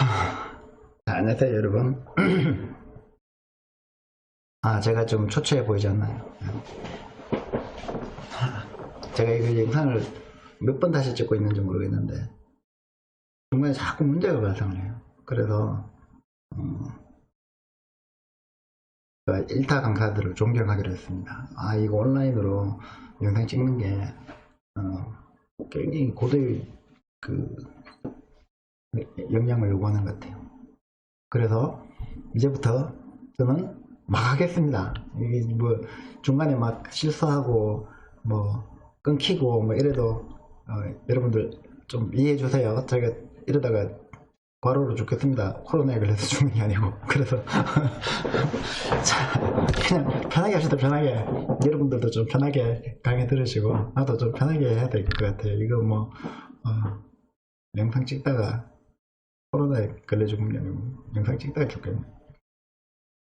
자, 안녕하세요 여러분. 아 제가 좀 초췌해 보이지 않나요? 제가 이 영상을 몇 번 다시 찍고 있는지 모르겠는데 중간에 자꾸 문제가 발생을 해요. 그래서 어, 제가 일타 강사들을 존경하기로 했습니다. 아 이거 온라인으로 영상 찍는 게 어, 굉장히 고도의 그 역량을 요구하는 것 같아요 그래서 이제부터 저는 막 하겠습니다. 이게 뭐 중간에 막 실수하고 뭐 끊기고 뭐 이래도 어, 여러분들 좀 이해해 주세요. 제가 이러다가 과로로 죽겠습니다. 코로나에 걸려서 죽는 게 아니고 그래서 자 그냥 편하게 하셔도 편하게 여러분들도 좀 편하게 강의 들으시고 나도 좀 편하게 해야 될 것 같아요. 이거 뭐 어, 영상 찍다가 코로나에 걸려 죽는 게 아니고 영상 찍다가 죽겠네.